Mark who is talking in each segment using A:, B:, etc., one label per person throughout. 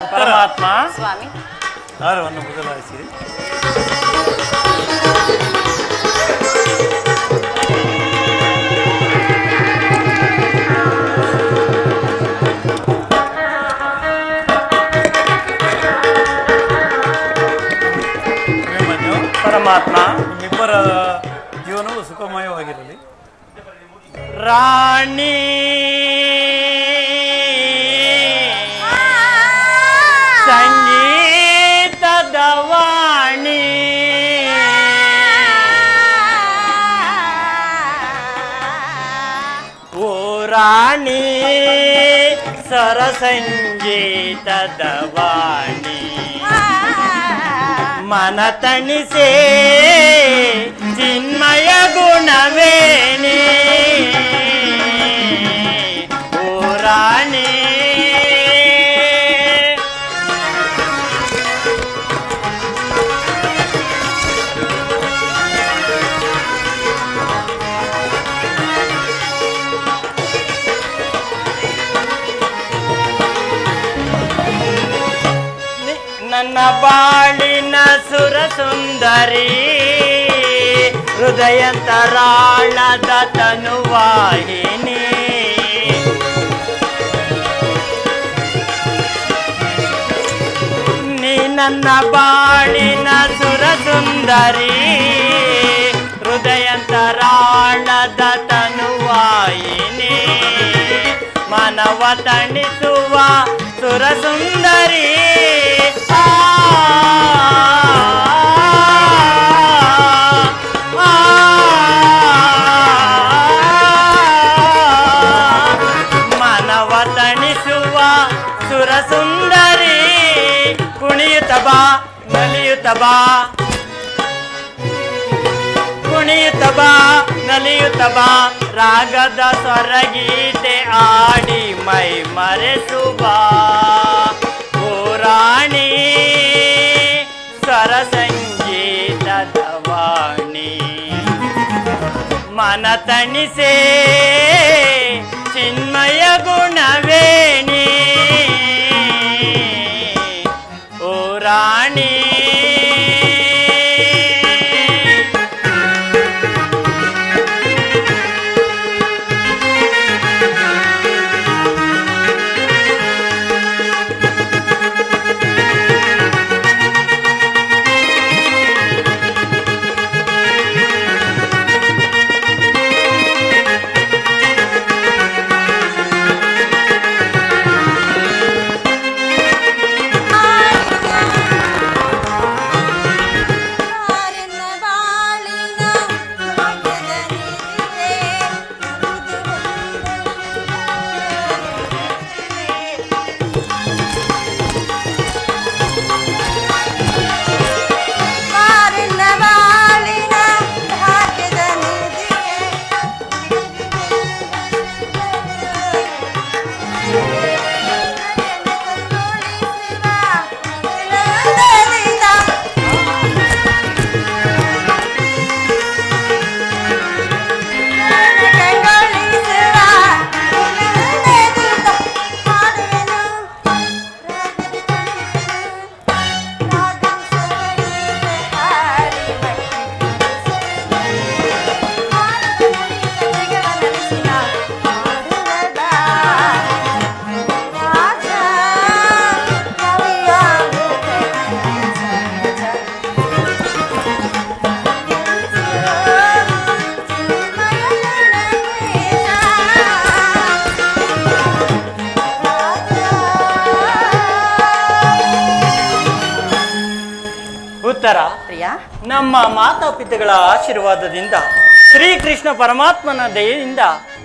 A: ಪರಮಾತ್ಮ.
B: ಸ್ವಾಮಿ.
A: ಹಾರವನ್ನು ಅಭಿಮನ್ಯು
B: ಪರಮಾತ್ಮ.
A: ನಿಮ್ಮಿಬ್ಬರ ಜೀವನವು ಸುಖಮಯವಾಗಿರಲಿ.
B: ರಾಣಿ. ಓ ರಾಣಿ ಸರಸಂಗೀತದ ವಾಣಿ ಮನ ತಣಿಸೆ ನನ್ನ ಬಾಳಿನ ಸುರ ಸುಂದರಿ ಹೃದಯಂತರಾಳದ ತನುವಾಹಿನಿ. ನೀ ನನ್ನ ಬಾಳಿನ ಸುರ ಸುಂದರಿ ಹೃದಯಂತರಾಳದ ತನುವಾಯಿನಿ ಮನವ ತಣಿಸುವ ಸುರ ಸುಂದರಿ ಆ, ಮನವ ತಣಿಸುವ ಸುರ ಸುಂದರಿ ಕುಣಿಯುತ್ತ ಬಾ ನಲಿಯುತ್ತ ಬಾ ಕುಣಿಯುತ್ತ ಬಾ ನಲಿಯುತ್ತ ಬಾ. ರಾಗದ ಸ್ವರಗೀತೆ ಆಡಿ ಮೈ ಮರೆಸು ಬಾ. ಪುರಾಣಿ ಸ್ವರ ಸಂಗೀತದ ವಾಣಿ. ಮನ ತಣಿಸೆ ನಮ್ಮ ಮಾತಾಪಿತಗಳ ಆಶೀರ್ವಾದದಿಂದ ಶ್ರೀಕೃಷ್ಣ ಪರಮಾತ್ಮನ ದಯೆಯಿಂದ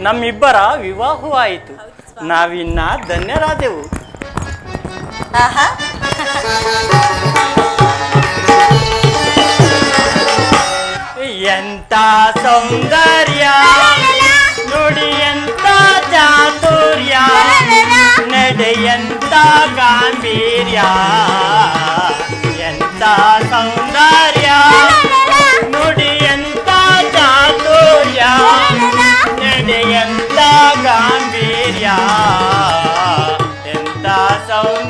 B: ನಮ್ಮಿಬ್ಬರ ವಿವಾಹವಾಯಿತು. ನಾವಿನ್ನ ಧನ್ಯರಾದೆವು.
C: ಆಹಾ.
B: ಎಂತ ಸೌಂದರ್ಯ ನುಡಿ ಎಂತ ಚಾತುರ್ಯ ನಡೆಯಂತ ಗಾಂಭೀರ್ಯ. ಎಂತ ಸೌಂದರ್ಯ? ನುಡಿಯಂತ ಚಾತುರ್ಯ? ನಡೆಯಂತ ಗಾಂಭೀರ್ಯ? ಎಂತ ಸೌಂದರ್ಯ?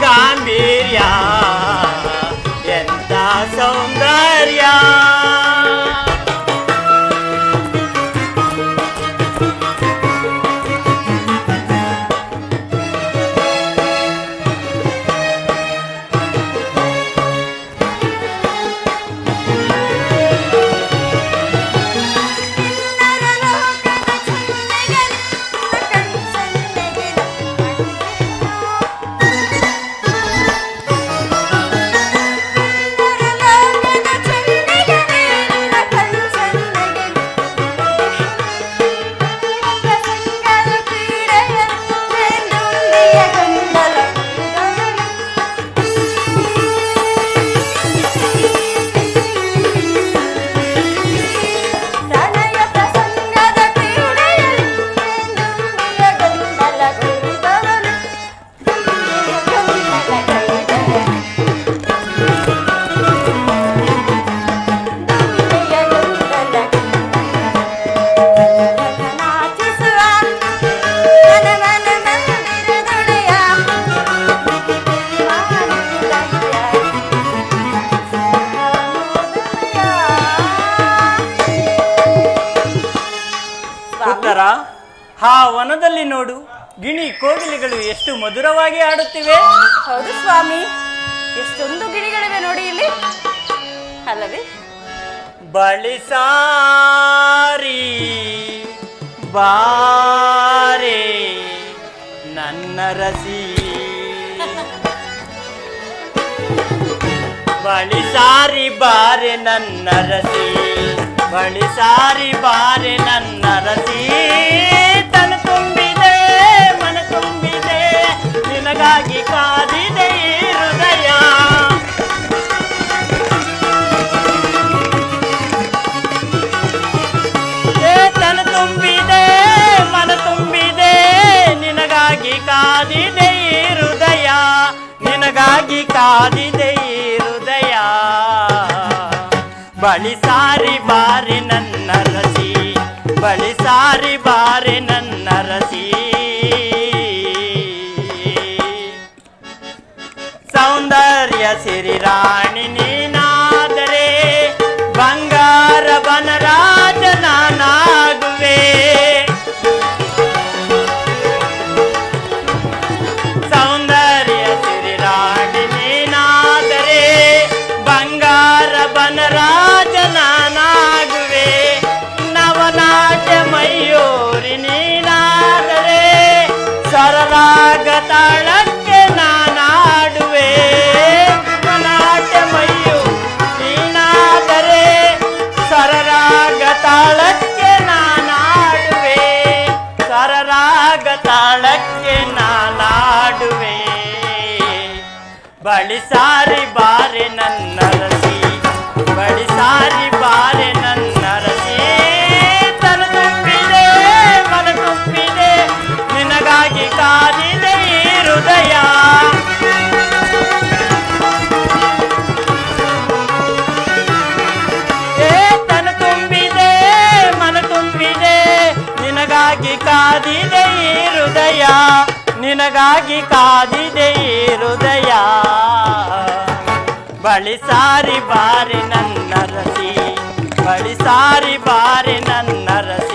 B: ಗಾಂಭೀರ್ಯ ಆ ವನದಲ್ಲಿ ನೋಡು ಗಿಣಿ ಕೋಗಿಲೆಗಳು ಎಷ್ಟು ಮಧುರವಾಗಿ ಆಡುತ್ತಿವೆ.
C: ಹೌದು ಸ್ವಾಮಿ ಎಷ್ಟೊಂದು ಗಿಣಿಗಳಿವೆ ನೋಡಿ ಇಲ್ಲಿ. ಅಲ್ಲವೇ?
B: ಬಳಿಸಾರಿ ಬಾರೆ ನನ್ನ ರಸಿ. ಬಳಿಸಾರಿ ಬಾರೆ ನನ್ನ ರಸಿ ಬಳಿಸಾರಿ ಬಾರೆ ನನ್ನ ರಸೀ. ಬಾರೆ ನನ್ನ ರಸಿ. ಸೌಂದರ್ಯ ಸಿರಿರಾಯ. ತಾಳಕ್ಕೆ ನಾಲಾಡುವೆ. ಬಳಿ ಸಾರಿ ಬಾರಿ ನನ್ನ ನಿನಗಾಗಿ ಕಾದಿದೆ ಹೃದಯ. ಬಳಿ ಸಾರಿ ಬಾರಿ ನನ್ನ ರಸಿ ಬಳಿ ಸಾರಿ ಬಾರಿ ನನ್ನ ರಸಿ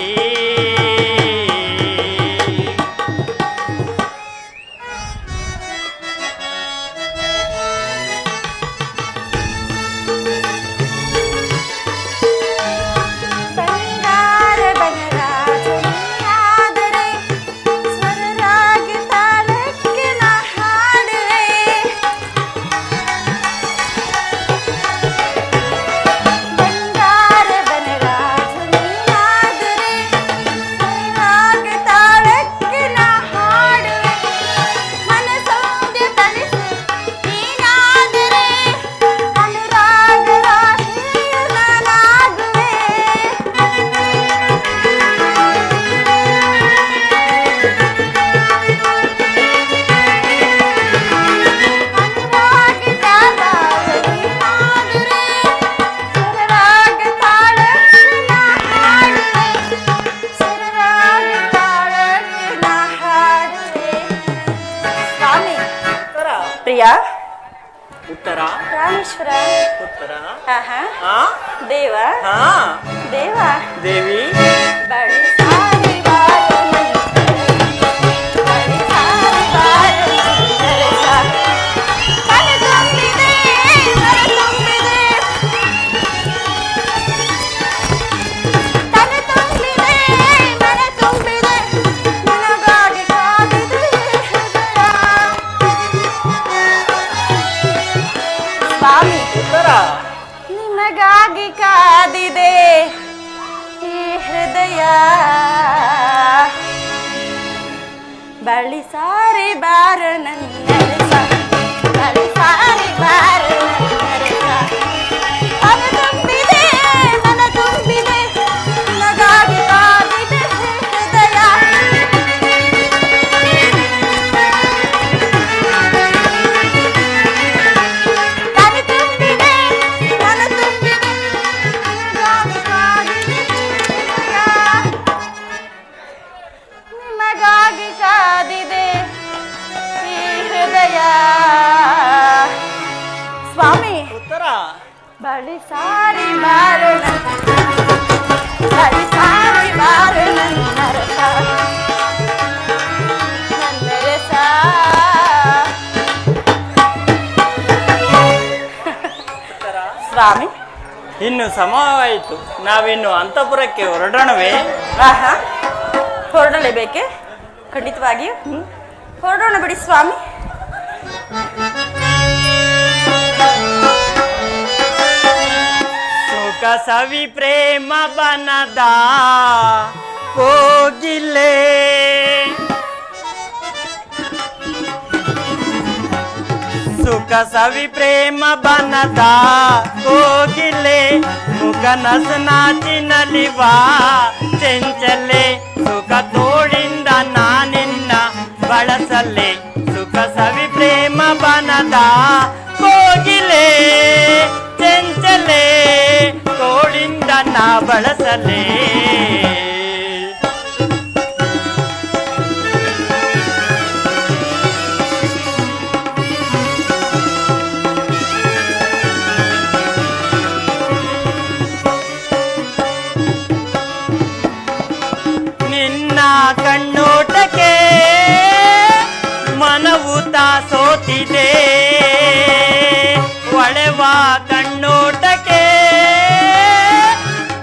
C: దేవా?
B: దేవా?
C: దేవి?
B: ಇನ್ನು ಸಮವಾಯಿತು. ನಾವಿನ್ನು ಅಂತಪುರಕ್ಕೆ ಹೊರಡೋಣವೇ?
C: ಆಹಾ. ಹೊರಡಲೇಬೇಕೆ ಖಂಡಿತವಾಗಿಯೂ. ಹೊರಡೋಣ ಬಿಡಿ ಸ್ವಾಮಿ.
B: ಸುಖ ಸವಿ ಪ್ರೇಮ ಬನದ ಕೋಗಿಲೆ ಸುಖ ಸವಿ ಪ್ರೇಮ ಬನದ ಕೋಗಿಲೆ ಮುಖ ನಲಿವಾ ಚೆಂಚಲೆ, ಸುಖ ತೋಳಿಂದ ನಾನಿನ್ನ ಬಳಸಲೆ, ಸುಖ ಸವಿ ಪ್ರೇಮ ಬನದ ಕೋಗಿಲೆ ಚೆಂಚಲೆ, ತೋಳಿಂದ ನಾ ಬಳಸಲೇ. ನಿನ್ನ ಕಣ್ಣೋಟಕ್ಕೆ ಮನವು ತಾ ಸೋತಿದೆ ಒಳೆವ ಕಣ್ಣೋಟಕ್ಕೆ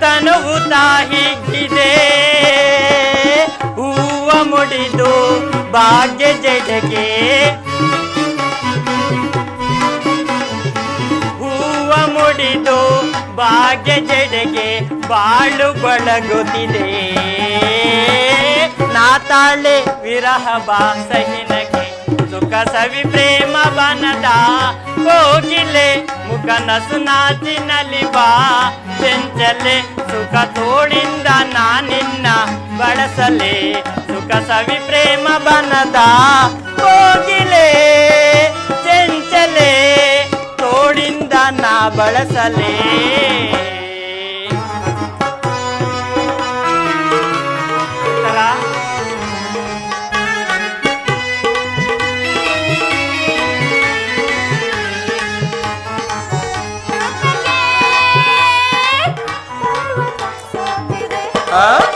B: ತನವು ತಾ ಹಿಗ್ಗಿದೆ ಹೂವ ಮುಡಿದು ಭಾಗ್ಯ ಜಡೆಗೆ ಹೂವ ಮುಡಿದು ಭಾಗ್ಯ ಜಡೆಗೆ ಬಾಳು ಬಳಗುತ್ತಿದೆ. ನಾತಾಳೆ. ವಿರಹ ಬಾಸಹಿನಗೆ ಸುಖ ಸವಿ ಪ್ರೇಮ ಬನದ. ಕೋಗಿಲೆ ಮುಖ ನಸು ನಾಚಿನಲ್ಲಿ ಬಾ. ಚೆಂಚಲೆ ಸುಖ ತೋಳಿಂದ ನಾನಿನ್ನ ಬಳಸಲೆ. ಸುಖ ಸವಿ ಪ್ರೇಮ ಬನದ. ಕೋಗಿಲೆ ಚೆಂಚಲೆ ತೋಳಿಂದ ನಾ ಬಳಸಲೇ. ಆ?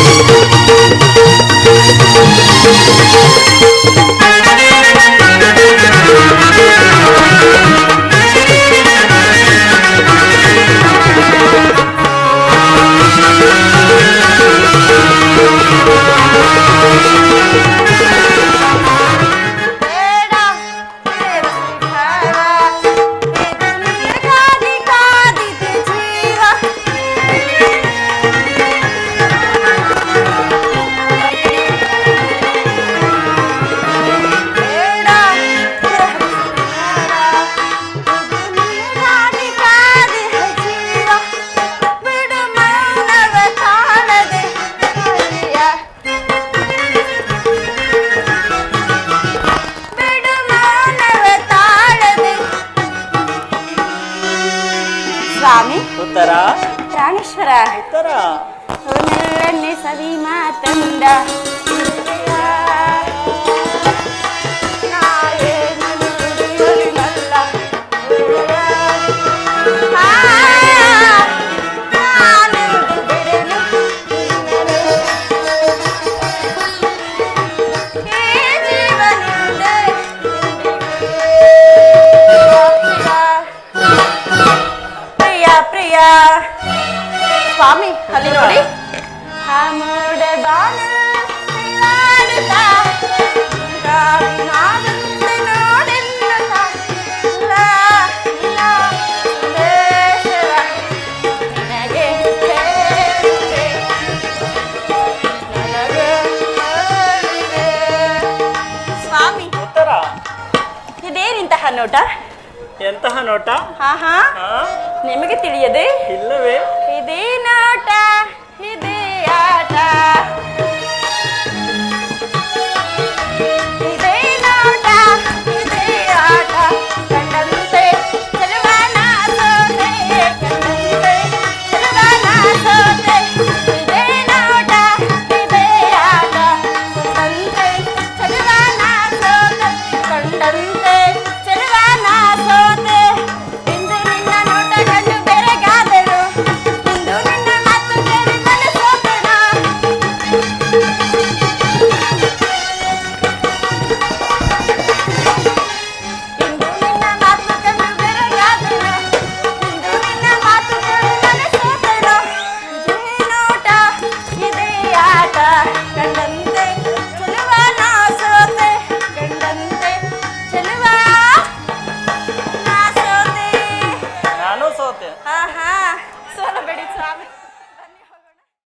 C: Ch. ನೋಟ?
B: ಎಂತಹ ನೋಟ?
C: ಹಾ ಹಾ.
B: ಆ?
C: ನಿಮಗೆ ತಿಳಿಯದೆ?
B: ಇಲ್ಲವೇ?
C: ಇದೇ